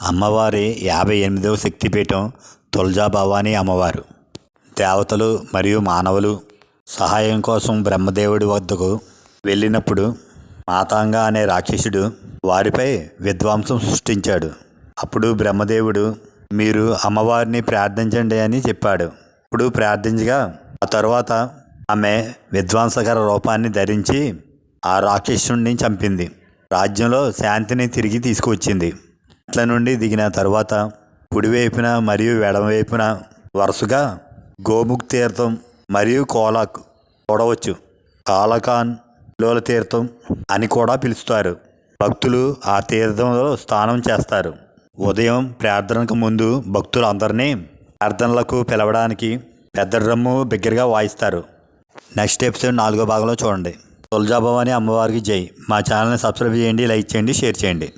అమ్మవారి యాభై ఎనిమిదవ శక్తిపీఠం తుల్జా భవానీ అమ్మవారు. దేవతలు మరియు మానవులు సహాయం కోసం బ్రహ్మదేవుడి వద్దకు వెళ్ళినప్పుడు మాతాంగ అనే రాక్షసుడు వారిపై విధ్వంసం సృష్టించాడు. అప్పుడు బ్రహ్మదేవుడు మీరు అమ్మవారిని ప్రార్థించండి అని చెప్పాడు. ఇప్పుడు ప్రార్థించగా ఆ తర్వాత ఆమె విధ్వంసకర రూపాన్ని ధరించి ఆ రాక్షసుడిని చంపింది. రాజ్యంలో శాంతిని తిరిగి తీసుకువచ్చింది. అట్ల నుండి దిగిన తరువాత కుడివైపున మరియు ఎడమవైపున వరుసగా గోముఖ్ తీర్థం మరియు కోలాక్ చూడవచ్చు. కాలకాన్ లోల తీర్థం అని కూడా పిలుస్తారు. భక్తులు ఆ తీర్థంలో స్నానం చేస్తారు. ఉదయం ప్రార్థనకు ముందు భక్తులు అందరినీ ప్రార్థనలకు పిలవడానికి పెద్ద డ్రమ్ము బిగ్గరగా వాయిస్తారు. నెక్స్ట్ ఎపిసోడ్ నాలుగో భాగంలో చూడండి. తులజాభవాని అమ్మవారికి జై. మా ఛానల్ని సబ్స్క్రైబ్ చేయండి లైక్ చేయండి షేర్ చేయండి.